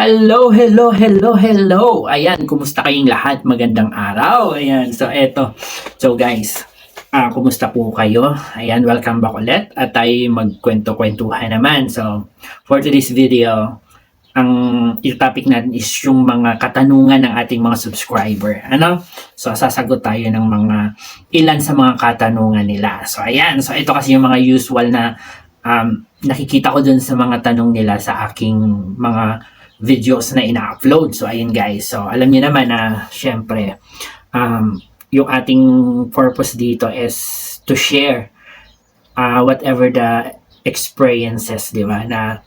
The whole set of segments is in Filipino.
Hello, hello, hello, hello. Ayan, kumusta kayong lahat? Magandang araw. Ayan, so eto. So guys, ah kumusta po kayo? Ayan, welcome back ulit. At tayo magkwento-kwentuhan naman. So, for today's video, ang topic natin is yung mga katanungan ng ating mga subscriber. Ano? So, sasagot tayo ng mga ilan sa mga katanungan nila. So, ayan. So, ito kasi yung mga usual na um, nakikita ko dun sa mga tanong nila sa aking mga videos na ina-upload. So, ayun guys. So, alam niyo naman na, syempre, um, yung ating purpose dito is to share uh, whatever the experiences, di ba, na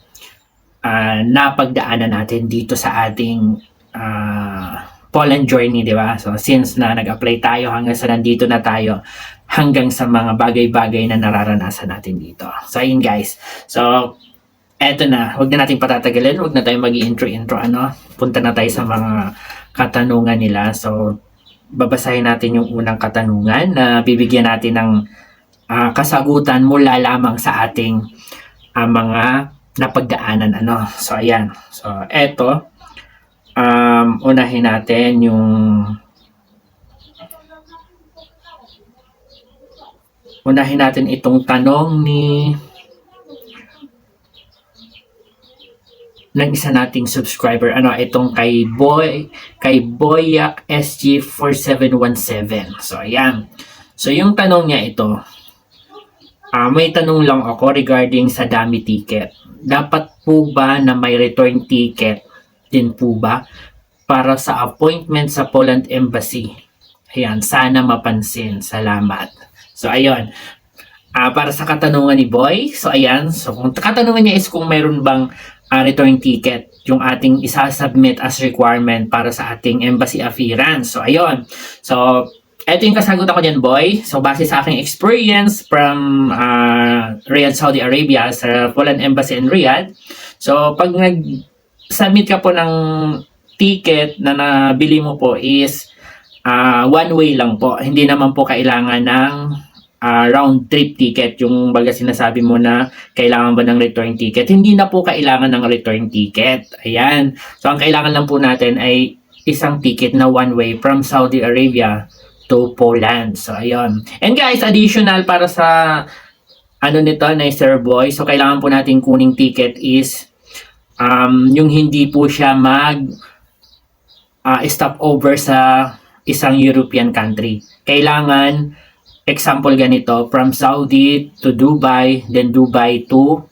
uh, napagdaanan natin dito sa ating uh, Poland journey, di ba? So, since na nag-apply tayo hanggang sa nandito na tayo, hanggang sa mga bagay-bagay na nararanasan natin dito. So, ayun guys. So, eto na, wag na natin patatagalin, wag na tayo mag intro intro ano. Punta na tayo sa mga katanungan nila. So, babasahin natin yung unang katanungan na bibigyan natin ng ah, kasagutan mula lamang sa ating ah, mga napagdaanan ano. So, ayan. So, eto um, unahin natin yung unahin natin itong tanong ni ng isa nating subscriber. Ano, itong kay Boy, kay Boyak SG4717. So, ayan. So, yung tanong niya ito, ah may tanong lang ako regarding sa dami ticket. Dapat po ba na may return ticket din po ba para sa appointment sa Poland Embassy? Ayan, sana mapansin. Salamat. So, ayun. Ah, para sa katanungan ni Boy, so ayan, so kung katanungan niya is kung mayroon bang uh, return ticket yung ating isa-submit as requirement para sa ating embassy appearance. So, ayun. So, ito yung kasagutan ko dyan, boy. So, base sa aking experience from uh, Riyadh, Saudi Arabia, sa Poland Embassy in Riyadh. So, pag nag-submit ka po ng ticket na nabili mo po is uh, one way lang po. Hindi naman po kailangan ng uh, round trip ticket, yung baga sinasabi mo na kailangan ba ng return ticket. Hindi na po kailangan ng return ticket. Ayan. So, ang kailangan lang po natin ay isang ticket na one way from Saudi Arabia to Poland. So, ayun. And guys, additional para sa ano nito na Sir Boy. So, kailangan po natin kuning ticket is um, yung hindi po siya mag uh, stop over sa isang European country. Kailangan example ganito, from Saudi to Dubai, then Dubai to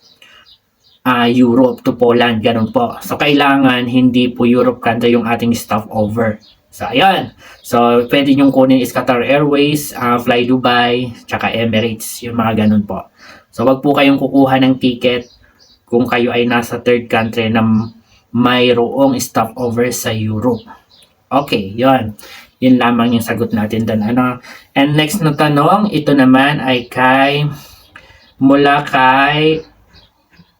uh, Europe, to Poland, ganun po. So, kailangan hindi po Europe country yung ating stopover. So, ayan. So, pwede nyong kunin is Qatar Airways, uh, Fly Dubai, tsaka Emirates, yung mga ganun po. So, wag po kayong kukuha ng ticket kung kayo ay nasa third country na mayroong stopover sa Europe. Okay, yon yun lamang yung sagot natin doon. Ano? And next na tanong, ito naman ay kay mula kay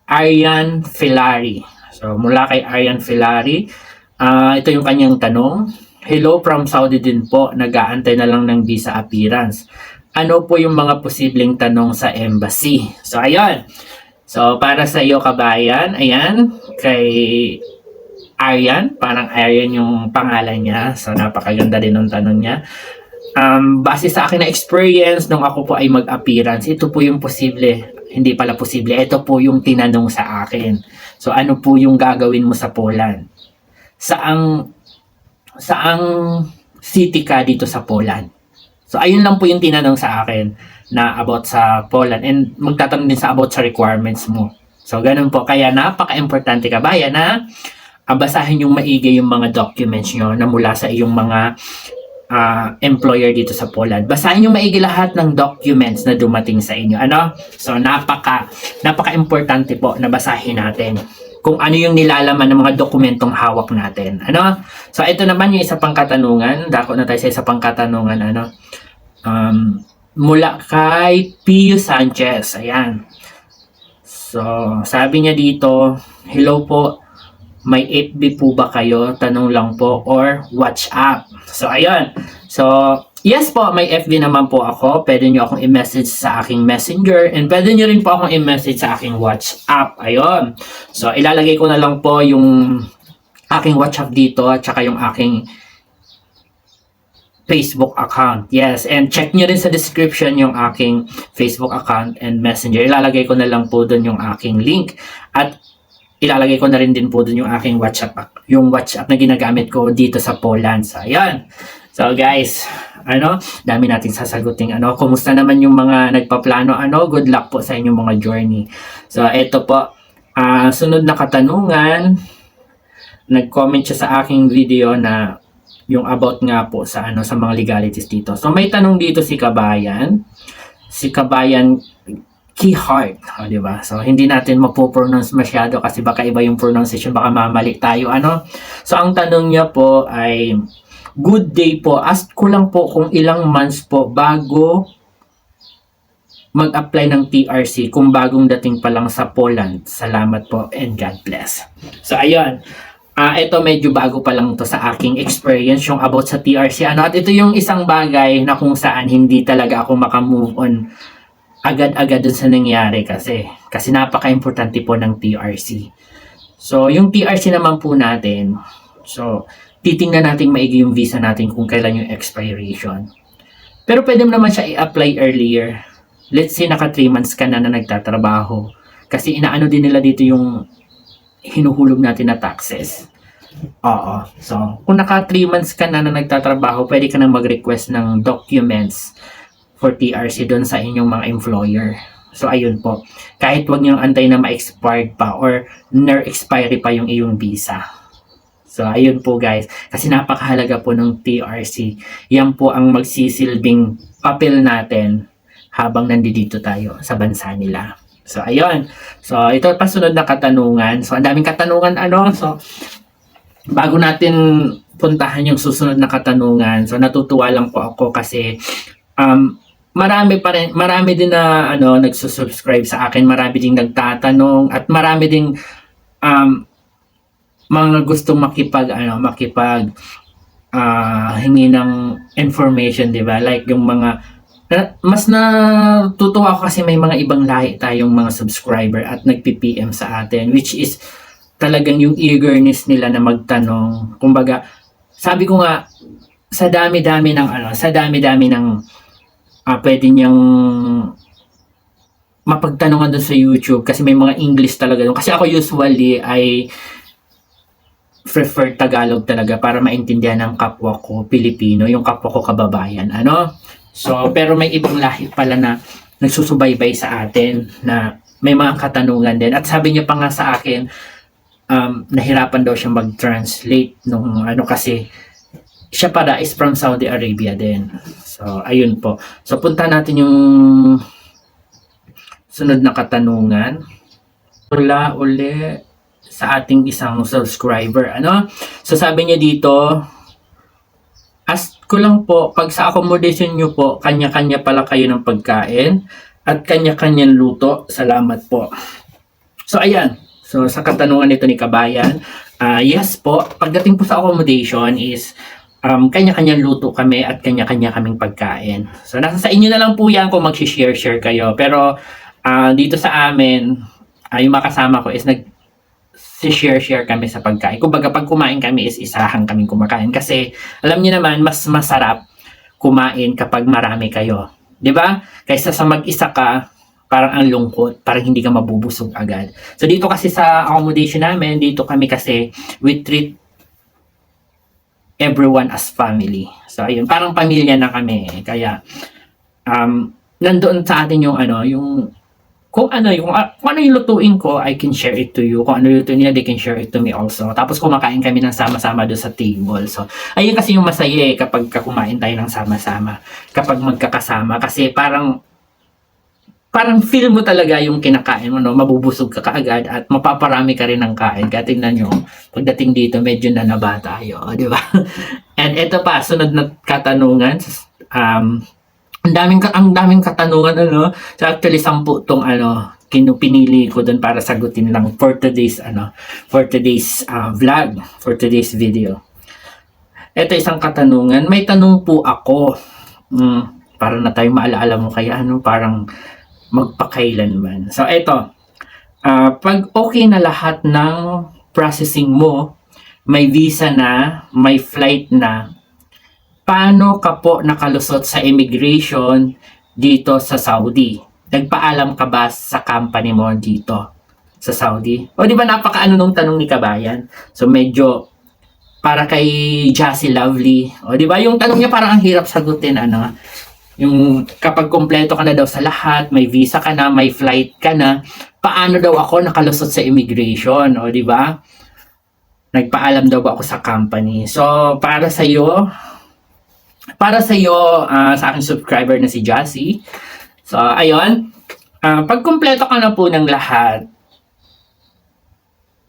Aryan Filari. So, mula kay Aryan Filari, uh, ito yung kanyang tanong. Hello from Saudi din po, nag-aantay na lang ng visa appearance. Ano po yung mga posibleng tanong sa embassy? So, ayun. So, para sa iyo kabayan, ayan, kay Aryan, parang Aryan yung pangalan niya. So, napakaganda din ng tanong niya. Um, base sa akin na experience nung ako po ay mag-appearance, ito po yung posible. Hindi pala posible. Ito po yung tinanong sa akin. So, ano po yung gagawin mo sa Poland? Saang, saang city ka dito sa Poland? So, ayun lang po yung tinanong sa akin na about sa Poland. And magtatanong din sa about sa requirements mo. So, ganun po. Kaya napaka-importante ka ba yan na uh, basahin yung maigi yung mga documents nyo na mula sa iyong mga uh, employer dito sa Poland. Basahin yung maigi lahat ng documents na dumating sa inyo. Ano? So, napaka, napaka-importante po na basahin natin kung ano yung nilalaman ng mga dokumentong hawak natin. Ano? So, ito naman yung isa pang katanungan. Dako na tayo sa isa pang katanungan. Ano? Um, mula kay Pio Sanchez. Ayan. So, sabi niya dito, Hello po, may FB po ba kayo? Tanong lang po or WhatsApp. So, ayun. So, yes po, may FB naman po ako. Pwede nyo akong i-message sa aking messenger and pwede nyo rin po akong i-message sa aking WhatsApp. Ayun. So, ilalagay ko na lang po yung aking WhatsApp dito at saka yung aking Facebook account. Yes, and check nyo rin sa description yung aking Facebook account and Messenger. Ilalagay ko na lang po doon yung aking link at ilalagay ko na rin din po doon yung aking WhatsApp yung WhatsApp na ginagamit ko dito sa Poland. So, ayan. So, guys, ano, dami nating sasagutin. Ano, kumusta naman yung mga nagpaplano? Ano, good luck po sa inyong mga journey. So, eto po. ah sunod na katanungan. Nag-comment siya sa aking video na yung about nga po sa ano sa mga legalities dito. So may tanong dito si Kabayan. Si Kabayan Keyheart, oh, di ba? So hindi natin mapo-pronounce masyado kasi baka iba yung pronunciation, baka mamali tayo ano. So ang tanong niya po ay Good day po. Ask ko lang po kung ilang months po bago mag-apply ng TRC kung bagong dating pa lang sa Poland. Salamat po and God bless. So ayun, Ah, ito medyo bago pa lang to sa aking experience yung about sa TRC. Ano, at ito yung isang bagay na kung saan hindi talaga ako makamove on agad-agad dun sa nangyari kasi kasi napaka-importante po ng TRC. So, yung TRC naman po natin, so, titingnan natin maigi yung visa natin kung kailan yung expiration. Pero pwede mo naman siya i-apply earlier. Let's say naka 3 months ka na na nagtatrabaho. Kasi inaano din nila dito yung hinuhulog natin na taxes. Oo. So, kung naka 3 months ka na na nagtatrabaho, pwede ka na mag-request ng documents for TRC doon sa inyong mga employer. So, ayun po. Kahit wag niyong antay na ma-expired pa or near-expiry pa yung iyong visa. So, ayun po guys. Kasi napakahalaga po ng TRC. Yan po ang magsisilbing papel natin habang nandito tayo sa bansa nila. So, ayun. So, ito pa sunod na katanungan. So, ang daming katanungan ano. So, bago natin puntahan yung susunod na katanungan. So, natutuwa lang po ako kasi um, marami pa rin, marami din na ano, nagsusubscribe sa akin. Marami din nagtatanong at marami din um, mga gustong makipag, ano, makipag ah, hingi ng information, di ba? Like yung mga na- mas natutuwa ako kasi may mga ibang lahi tayong mga subscriber at nagpi-PM sa atin which is talagang yung eagerness nila na magtanong. Kumbaga, sabi ko nga sa dami-dami ng ano, sa dami-dami ng ah, pwede niyang mapagtanungan doon sa YouTube kasi may mga English talaga doon. Kasi ako usually ay prefer Tagalog talaga para maintindihan ng kapwa ko Pilipino, yung kapwa ko kababayan. Ano? So, pero may ibang lahi pala na nagsusubaybay sa atin na may mga katanungan din. At sabi niya pa nga sa akin, um, nahirapan daw siya mag-translate nung ano kasi siya para is from Saudi Arabia din. So, ayun po. So, punta natin yung sunod na katanungan. Wala uli sa ating isang subscriber. Ano? So, sabi niya dito, ask ko lang po, pag sa accommodation nyo po, kanya-kanya pala kayo ng pagkain at kanya-kanyang luto. Salamat po. So, ayan. So, sa katanungan nito ni Kabayan, ah yes po, pagdating po sa accommodation is um, kanya-kanyang luto kami at kanya-kanya kaming pagkain. So, nasa sa inyo na lang po yan kung mag-share-share kayo. Pero, ah, dito sa amin, ah, yung mga kasama ko is nag share-share kami sa pagkain. Kumbaga, pag kumain kami is isahan kaming kumakain. Kasi, alam niyo naman, mas masarap kumain kapag marami kayo. 'Di ba? Kaysa sa mag-isa ka, parang ang lungkot, parang hindi ka mabubusog agad. So, dito kasi sa accommodation namin, dito kami kasi we treat everyone as family. So, ayun, parang pamilya na kami. Kaya, um, nandoon sa atin yung ano, yung kung ano yung ah, kung ano yung lutuin ko, I can share it to you. Kung ano yung lutuin nila, they can share it to me also. Tapos kumakain kami ng sama-sama doon sa table. So, ayun kasi yung masaya eh kapag kumain tayo ng sama-sama. Kapag magkakasama. Kasi parang parang feel mo talaga yung kinakain mo, no? Mabubusog ka kaagad at mapaparami ka rin ng kain. Kaya tingnan nyo, pagdating dito, medyo nanaba tayo, di ba? And ito pa, sunod na katanungan. Um, ang daming ang daming katanungan ano. So actually sampu tong ano kinupinili ko doon para sagutin lang for today's ano for today's ah, vlog, for today's video. Ito isang katanungan. May tanong po ako. Mm, para na tayo maalaala mo kaya ano parang magpakailanman. So ito, ah, pag okay na lahat ng processing mo, may visa na, may flight na, paano ka po nakalusot sa immigration dito sa Saudi? Nagpaalam ka ba sa company mo dito sa Saudi? O di ba napakaano nung tanong ni Kabayan? So medyo para kay Jassy Lovely. O di ba yung tanong niya parang ang hirap sagutin ano? Yung kapag kompleto ka na daw sa lahat, may visa ka na, may flight ka na, paano daw ako nakalusot sa immigration? O di ba? Nagpaalam daw ba ako sa company? So, para sa iyo, para sa iyo, ah, sa aking subscriber na si Jassy. So, ayun. Ah, pag kumpleto ka na po ng lahat,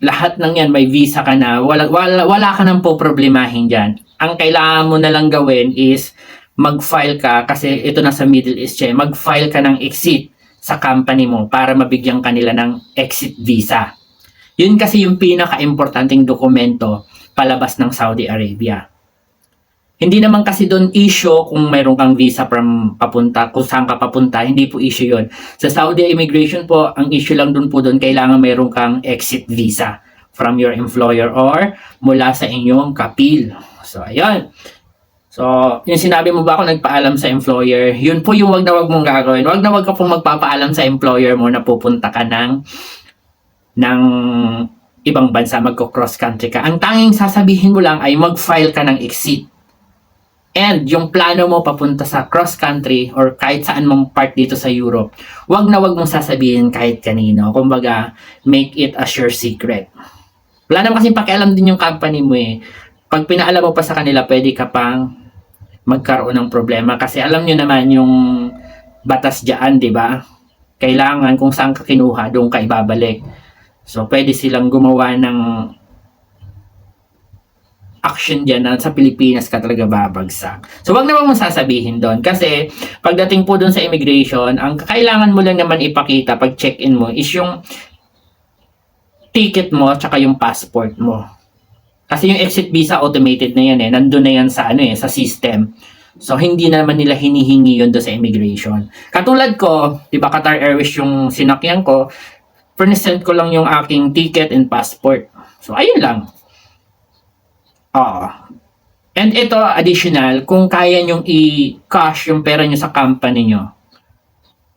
lahat ng yan, may visa ka na, wala, wala, wala ka nang po problemahin dyan. Ang kailangan mo na lang gawin is mag-file ka, kasi ito na sa Middle East siya, mag-file ka ng exit sa company mo para mabigyan kanila ng exit visa. Yun kasi yung pinaka-importanting dokumento palabas ng Saudi Arabia. Hindi naman kasi doon issue kung mayroon kang visa from papunta, kung saan ka papunta, hindi po issue yon. Sa Saudi immigration po, ang issue lang doon po doon, kailangan mayroon kang exit visa from your employer or mula sa inyong kapil. So, ayun. So, yung sinabi mo ba ako nagpaalam sa employer, yun po yung wag na wag mong gagawin. Wag na wag ka pong magpapaalam sa employer mo na pupunta ka ng ng ibang bansa, magko-cross country ka. Ang tanging sasabihin mo lang ay mag-file ka ng exit. And yung plano mo papunta sa cross country or kahit saan mong part dito sa Europe, wag na wag mong sasabihin kahit kanino. Kumbaga, make it a sure secret. Wala naman kasi pakialam din yung company mo eh. Pag pinaalam mo pa sa kanila, pwede ka pang magkaroon ng problema. Kasi alam nyo naman yung batas dyan, di ba? Kailangan kung saan ka kinuha, doon ka ibabalik. So, pwede silang gumawa ng action dyan na sa Pilipinas ka talaga babagsak. So, wag naman mong sasabihin doon. Kasi, pagdating po doon sa immigration, ang kailangan mo lang naman ipakita pag check-in mo is yung ticket mo tsaka yung passport mo. Kasi yung exit visa automated na yan eh. Nandun na yan sa ano eh, sa system. So, hindi naman nila hinihingi yun doon sa immigration. Katulad ko, di ba Qatar Airways yung sinakyan ko, present ko lang yung aking ticket and passport. So, ayun lang. Oo. And ito, additional, kung kaya nyong i-cash yung pera nyo sa company nyo,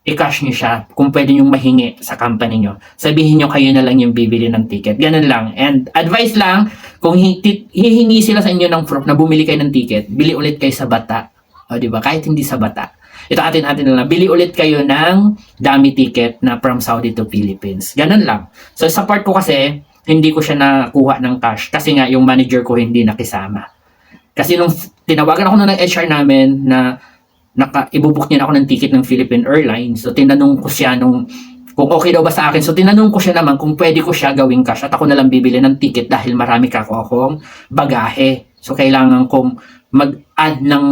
i-cash nyo siya kung pwede nyong mahingi sa company nyo. Sabihin nyo kayo na lang yung bibili ng ticket. Ganun lang. And advice lang, kung hihingi sila sa inyo ng proof na bumili kayo ng ticket, bili ulit kayo sa bata. O, di ba? Kahit hindi sa bata. Ito atin atin lang. Bili ulit kayo ng dummy ticket na from Saudi to Philippines. Ganun lang. So, sa part ko kasi, hindi ko siya nakuha ng cash kasi nga yung manager ko hindi nakisama. Kasi nung tinawagan ako ng HR namin na naka, ibubuk niya ako ng ticket ng Philippine Airlines. So tinanong ko siya nung kung okay daw ba sa akin. So tinanong ko siya naman kung pwede ko siya gawing cash at ako na lang bibili ng ticket dahil marami ka akong bagahe. So kailangan kong mag-add ng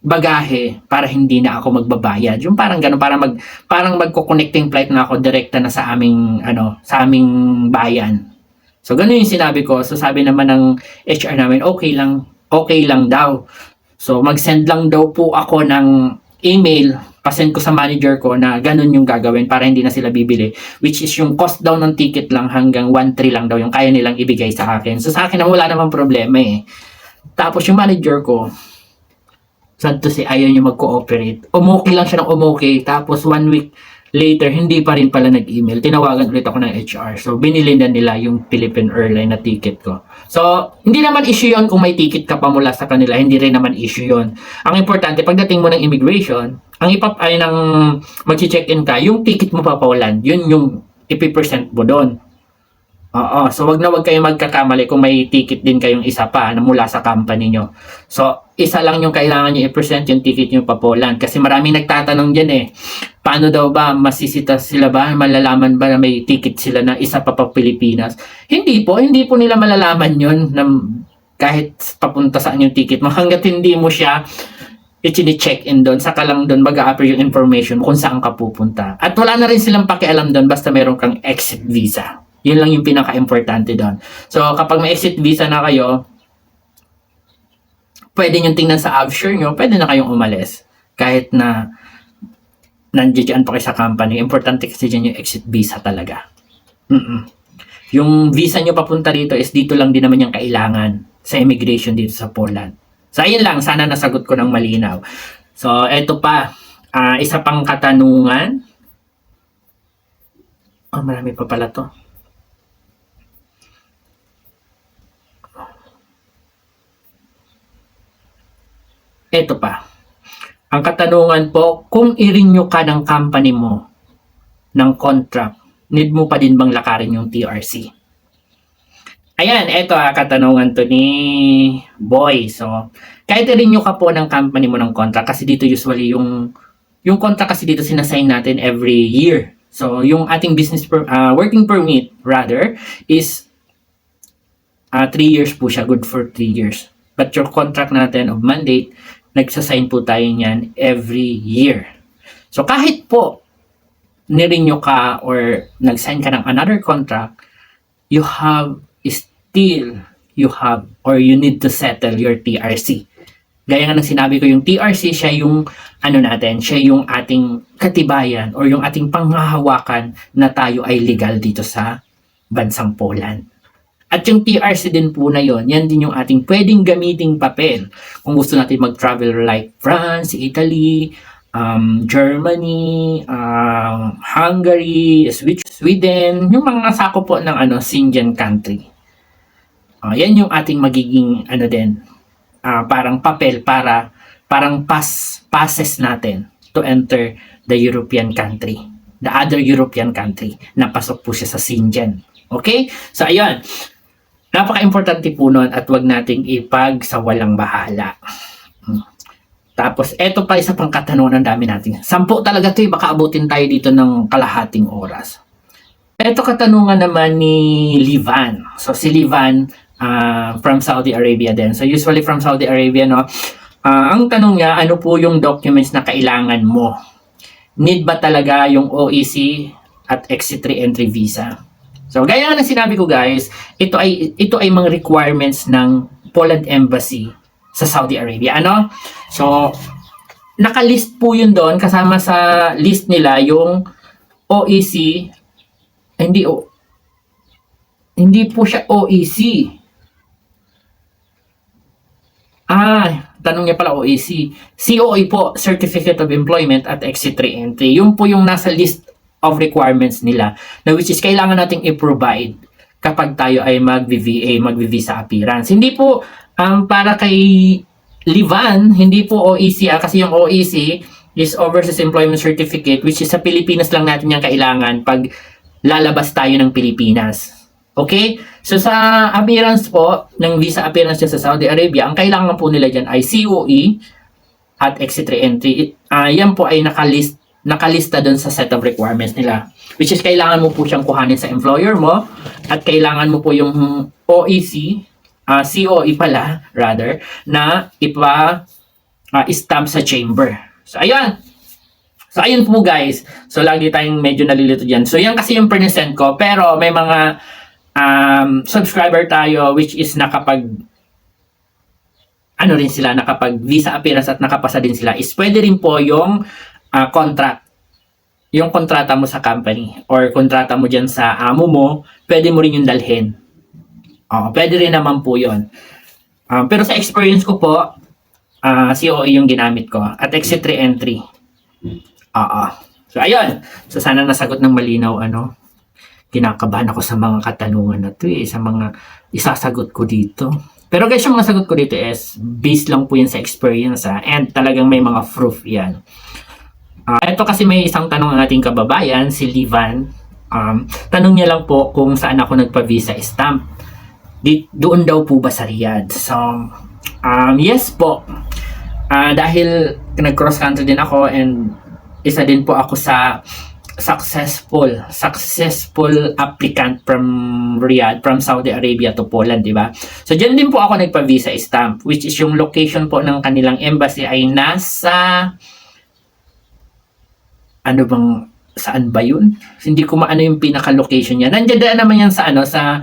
bagahe para hindi na ako magbabayad. Yung parang gano'n, para mag parang magko-connecting flight na ako direkta na sa aming ano, sa aming bayan. So gano'n yung sinabi ko. So sabi naman ng HR namin, okay lang, okay lang daw. So mag-send lang daw po ako ng email pasend ko sa manager ko na ganun yung gagawin para hindi na sila bibili. Which is yung cost daw ng ticket lang hanggang 1.3 lang daw yung kaya nilang ibigay sa akin. So sa akin wala namang problema eh. Tapos yung manager ko, sad to say, ayaw niya mag-cooperate. Umokay lang siya ng umokay. Tapos one week later, hindi pa rin pala nag-email. Tinawagan ulit ako ng HR. So, binili na nila yung Philippine Airline na ticket ko. So, hindi naman issue yon kung may ticket ka pa mula sa kanila. Hindi rin naman issue yon Ang importante, pagdating mo ng immigration, ang ipap ay nang mag-check-in ka, yung ticket mo papawalan. Yun yung ipipresent mo doon. Oo, so wag na wag kayo magkakamali kung may ticket din kayong isa pa na mula sa company nyo. So, isa lang yung kailangan nyo i-present yung ticket nyo pa Poland. Kasi maraming nagtatanong dyan eh, paano daw ba, masisita sila ba, malalaman ba na may ticket sila na isa pa pa Pilipinas? Hindi po, hindi po nila malalaman yun na kahit papunta saan yung ticket mo. Hanggat hindi mo siya i-check in doon, saka lang doon mag-a-appear yung information kung saan ka pupunta. At wala na rin silang pakialam doon basta meron kang exit visa. Yun lang yung pinaka-importante doon. So, kapag may exit visa na kayo, pwede nyo tingnan sa offshore nyo, pwede na kayong umalis. Kahit na nandiyan pa kayo sa company. Importante kasi dyan yung exit visa talaga. Mm-mm. yung visa nyo papunta rito is dito lang din naman yung kailangan sa immigration dito sa Poland. So, ayun lang. Sana nasagot ko ng malinaw. So, eto pa. ah, isa pang katanungan. Oh, marami pa pala to. Eto pa. Ang katanungan po, kung i-renew ka ng company mo ng contract, need mo pa din bang lakarin yung TRC? Ayan, eto ah, katanungan to ni Boy. So, kahit i-renew ka po ng company mo ng contract, kasi dito usually yung yung contract kasi dito sinasign natin every year. So, yung ating business per, ah, working permit rather is 3 years po siya, good for 3 years. But your contract natin of mandate, nagsasign po tayo niyan every year. So, kahit po nirenew ka or nag-sign ka ng another contract, you have still, you have or you need to settle your TRC. Gaya nga ng sinabi ko, yung TRC, siya yung, ano natin, siya yung ating katibayan or yung ating panghahawakan na tayo ay legal dito sa bansang Poland. At yung TRC din po na yon, yan din yung ating pwedeng gamiting papel. Kung gusto natin mag-travel like France, Italy, um, Germany, um, Hungary, Sweden, yung mga sako po ng ano, Schengen country. Ah, yan yung ating magiging ano din, ah, parang papel para parang pass passes natin to enter the European country, the other European country na pasok po siya sa Schengen. Okay? So ayun. Napaka-importante po nun at wag nating ipag sa walang bahala. Hmm. Tapos, eto pa isa pang katanungan ang dami natin. Sampu talaga to eh, baka abutin tayo dito ng kalahating oras. Eto katanungan naman ni Livan. So, si Livan, ah, from Saudi Arabia din. So, usually from Saudi Arabia, no? Ah, ang tanong niya, ano po yung documents na kailangan mo? Need ba talaga yung OEC at exit re-entry visa? So, gaya ng sinabi ko guys, ito ay ito ay mga requirements ng Poland Embassy sa Saudi Arabia. Ano? So, nakalist po yun doon kasama sa list nila yung OEC hindi o hindi po siya OEC. Ah, tanong niya pala OEC. COE po, Certificate of Employment at Exit Re-Entry. Yun po yung nasa list of requirements nila na which is kailangan nating i-provide kapag tayo ay mag-VA, mag-visa appearance. Hindi po um, para kay Livan, hindi po OEC ah, kasi yung OEC is Overseas Employment Certificate which is sa Pilipinas lang natin yung kailangan pag lalabas tayo ng Pilipinas. Okay? So sa appearance po, ng visa appearance sa Saudi Arabia, ang kailangan po nila dyan ay COE at exit re-entry. Ah, yan po ay nakalist nakalista doon sa set of requirements nila. Which is kailangan mo po siyang kuhanin sa employer mo at kailangan mo po yung OEC, ah, COE pala, rather, na ipa ah, stamp sa chamber. So, ayan. So, ayun po guys. So, lagi tayong medyo nalilito dyan. So, yan kasi yung present ko. Pero, may mga um, subscriber tayo which is nakapag ano rin sila, nakapag visa appearance at nakapasa din sila is pwede rin po yung ah, contract. Yung kontrata mo sa company or kontrata mo dyan sa amo mo, pwede mo rin yung dalhin. Oo, pwede rin naman po yun. Um, pero sa experience ko po, ah COE yung ginamit ko at exit re-entry. Oo. So, ayun. So, sana nasagot ng malinaw, ano, kinakabahan ako sa mga katanungan na to eh, sa mga isasagot ko dito. Pero guys, yung mga sagot ko dito is based lang po yan sa experience ha, and talagang may mga proof yan. Ah, ito kasi may isang tanong ang ating kababayan, si Livan. Um, tanong niya lang po kung saan ako nagpa-visa stamp. Di, doon daw po ba sa Riyadh? So, um, yes po. Ah, dahil nag-cross country din ako and isa din po ako sa successful successful applicant from Riyadh from Saudi Arabia to Poland, di ba? So diyan din po ako nagpa-visa stamp which is yung location po ng kanilang embassy ay nasa ano bang saan ba yun? Hindi ko maano yung pinaka-location niya. Nandiyan din naman yan sa ano sa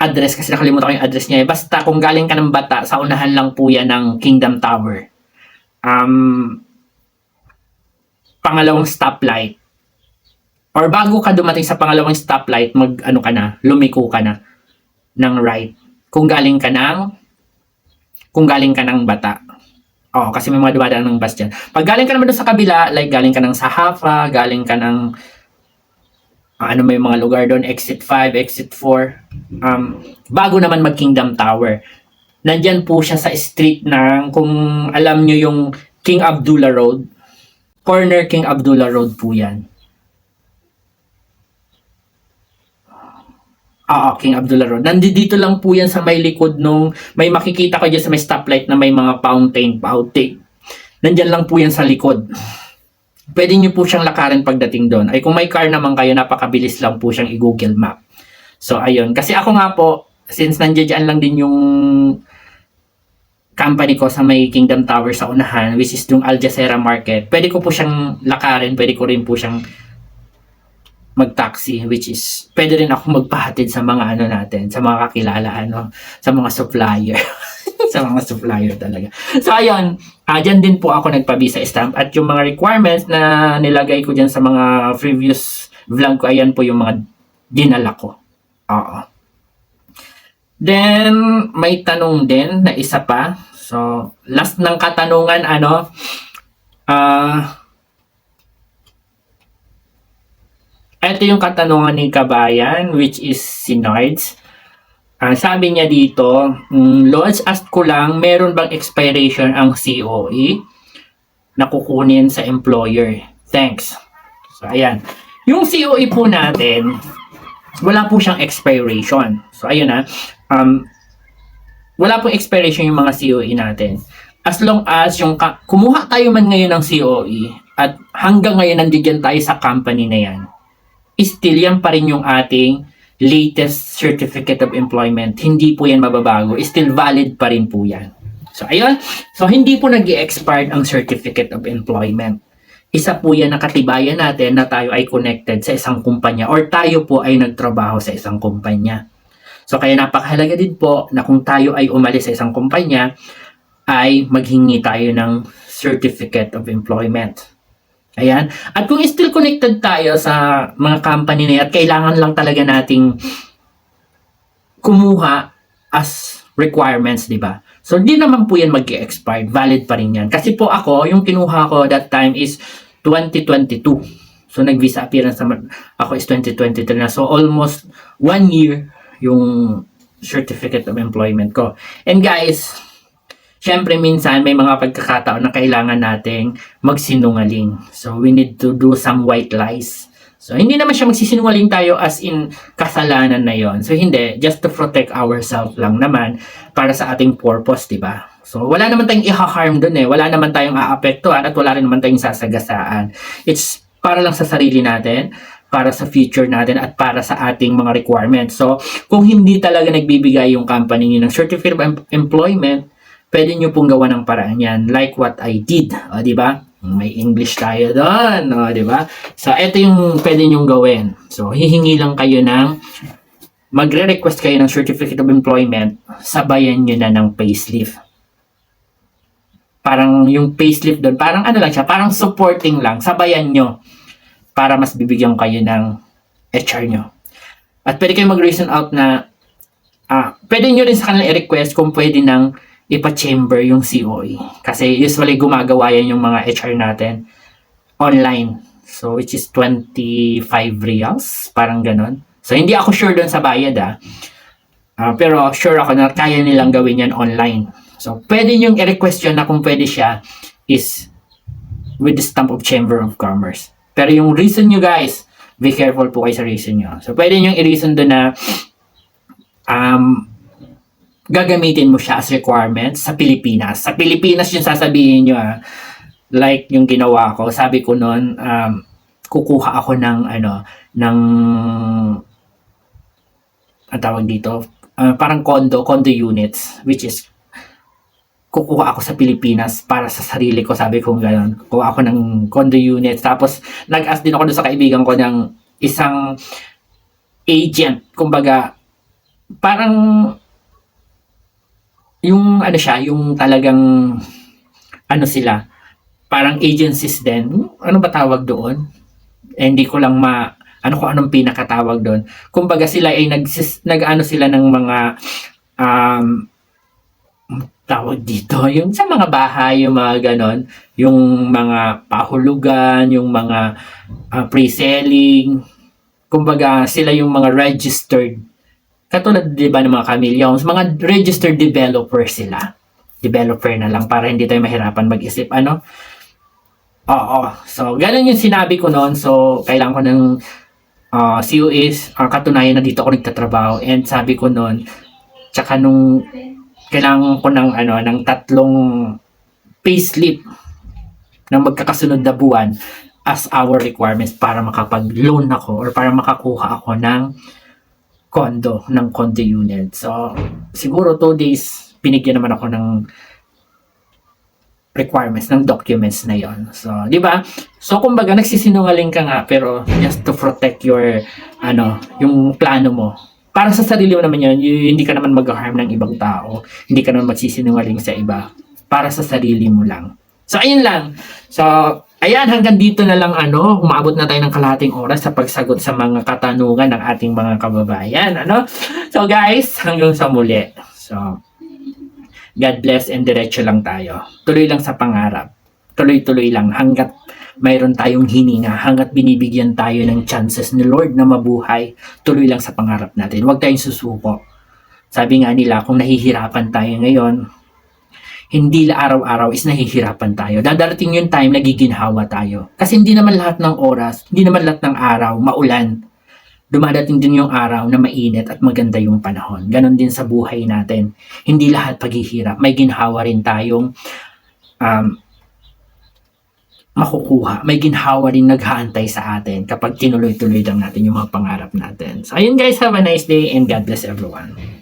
address kasi nakalimutan ko yung address niya. Basta kung galing ka ng bata, sa unahan lang po yan ng Kingdom Tower. Um, pangalawang stoplight. or bago ka dumating sa pangalawang stoplight, mag ano ka na, lumiko ka na ng right. Kung galing ka ng kung galing ka ng bata. Oo, kasi may mga dumadaan ng bus dyan. Pag galing ka naman doon sa kabila, like galing ka ng Sahafa, galing ka ng ah, ano may mga lugar doon, exit 5, exit 4, um, bago naman mag Kingdom Tower. Nandyan po siya sa street ng, kung alam nyo yung King Abdullah Road, corner King Abdullah Road po yan. Oo, King Abdullah Road. Nandito lang po yan sa may likod nung may makikita ko dyan sa may stoplight na may mga fountain, fountain. Nandyan lang po yan sa likod. Pwede nyo po siyang lakarin pagdating doon. Ay kung may car naman kayo, napakabilis lang po siyang i-google map. So, ayun. Kasi ako nga po, since nandiyan lang din yung company ko sa may Kingdom Tower sa unahan, which is yung Al Jazeera Market, pwede ko po siyang lakarin, pwede ko rin po siyang mag-taxi, which is, pwede rin ako magpahatid sa mga ano natin, sa mga kakilala, ano, sa mga supplier. sa mga supplier talaga. So, ayun, ah dyan din po ako nagpa-visa stamp at yung mga requirements na nilagay ko dyan sa mga previous vlog ko, ayan po yung mga dinala ko. Oo. Then, may tanong din na isa pa. So, last ng katanungan, ano, ah, ito yung katanungan ni Kabayan, which is si Nards. Ang sabi niya dito, mm, Lodge, ask ko lang, meron bang expiration ang COE na kukunin sa employer? Thanks. So, ayan. Yung COE po natin, wala po siyang expiration. So, ayun na. Um, wala pong expiration yung mga COE natin. As long as yung kumuha tayo man ngayon ng COE at hanggang ngayon nandiyan tayo sa company na yan, still yan pa rin yung ating latest certificate of employment. Hindi po yan mababago. Still valid pa rin po yan. So, ayun. So, hindi po nag expired ang certificate of employment. Isa po yan na katibayan natin na tayo ay connected sa isang kumpanya or tayo po ay nagtrabaho sa isang kumpanya. So, kaya napakahalaga din po na kung tayo ay umalis sa isang kumpanya, ay maghingi tayo ng certificate of employment. Ayan. At kung still connected tayo sa mga company na at kailangan lang talaga nating kumuha as requirements, di ba? So, di naman po yan mag expire Valid pa rin yan. Kasi po ako, yung kinuha ko that time is 2022. So, nag-visa appearance naman ako is 2023 na. So, almost one year yung certificate of employment ko. And guys, syempre minsan may mga pagkakataon na kailangan nating magsinungaling. So we need to do some white lies. So hindi naman siya magsisinungaling tayo as in kasalanan na yon. So hindi, just to protect ourselves lang naman para sa ating purpose, di ba? So wala naman tayong iha-harm dun eh. Wala naman tayong aapektuhan at wala rin naman tayong sasagasaan. It's para lang sa sarili natin para sa future natin at para sa ating mga requirements. So, kung hindi talaga nagbibigay yung company niyo ng certificate of em- employment, pwede nyo pong gawa ng paraan yan like what I did. O, di ba? May English tayo doon. O, di ba? So, ito yung pwede nyong gawin. So, hihingi lang kayo ng magre-request kayo ng certificate of employment, sabayan nyo na ng payslip. Parang yung payslip doon, parang ano lang siya, parang supporting lang, sabayan nyo para mas bibigyan kayo ng HR nyo. At pwede kayo mag-reason out na ah, pwede nyo rin sa kanila i-request kung pwede nang ipa-chamber yung COE. Kasi usually gumagawa yan yung mga HR natin online. So, which is 25 reals. Parang ganon. So, hindi ako sure doon sa bayad ah. Ah, pero sure ako na kaya nilang gawin yan online. So, pwede yung i-request yun na kung pwede siya is with the stamp of Chamber of Commerce. Pero yung reason nyo guys, be careful po kayo sa reason nyo. So, pwede nyo i-reason doon na um, gagamitin mo siya as requirement sa Pilipinas. Sa Pilipinas yung sasabihin nyo ah. Like yung ginawa ko, sabi ko noon, um, kukuha ako ng ano, ng ang tawag dito, ah, parang condo, condo units, which is kukuha ako sa Pilipinas para sa sarili ko, sabi ko gano'n. Kuha ako ng condo units. Tapos, nag-ask din ako sa kaibigan ko ng isang agent. Kumbaga, parang yung ano siya, yung talagang ano sila, parang agencies din. Ano ba tawag doon? Eh, hindi ko lang ma ano ko anong pinakatawag doon. Kumbaga sila ay nag nag-ano sila ng mga um tawag dito, yung sa mga bahay, yung mga ganon, yung mga pahulugan, yung mga ah, pre-selling, kumbaga sila yung mga registered katulad 'di ba ng mga chameleons, mga registered developer sila. Developer na lang para hindi tayo mahirapan mag-isip ano. Oo. So, ganun yung sinabi ko noon. So, kailangan ko ng uh, COS, ang katunayan na dito ako nagtatrabaho and sabi ko noon, tsaka nung kailangan ko ng ano ng tatlong payslip na magkakasunod na buwan as our requirements para makapag-loan ako or para makakuha ako ng condo, ng condo unit. So, siguro two days, binigyan naman ako ng requirements ng documents na yon. So, di ba? So, kumbaga, nagsisinungaling ka nga, pero just to protect your, ano, yung plano mo. Para sa sarili mo naman yun, hindi ka naman mag-harm ng ibang tao. Hindi ka naman magsisinungaling sa iba. Para sa sarili mo lang. So, ayun lang. So, ayan, hanggang dito na lang ano, umabot na tayo ng kalahating oras sa pagsagot sa mga katanungan ng ating mga kababayan. Ano? So, guys, hanggang sa muli. So, God bless and diretso lang tayo. Tuloy lang sa pangarap. Tuloy-tuloy lang hanggat mayroon tayong hininga, hanggat binibigyan tayo ng chances ni Lord na mabuhay, tuloy lang sa pangarap natin. Huwag tayong susuko. Sabi nga nila, kung nahihirapan tayo ngayon, hindi araw-araw is nahihirapan tayo. Dadarating yung time na giginhawa tayo. Kasi hindi naman lahat ng oras, hindi naman lahat ng araw, maulan. Dumadating din yung araw na mainit at maganda yung panahon. Ganon din sa buhay natin. Hindi lahat paghihirap. May ginhawa rin tayong um, makukuha. May ginhawa rin naghaantay sa atin kapag tinuloy-tuloy lang natin yung mga pangarap natin. So, ayun guys, have a nice day and God bless everyone.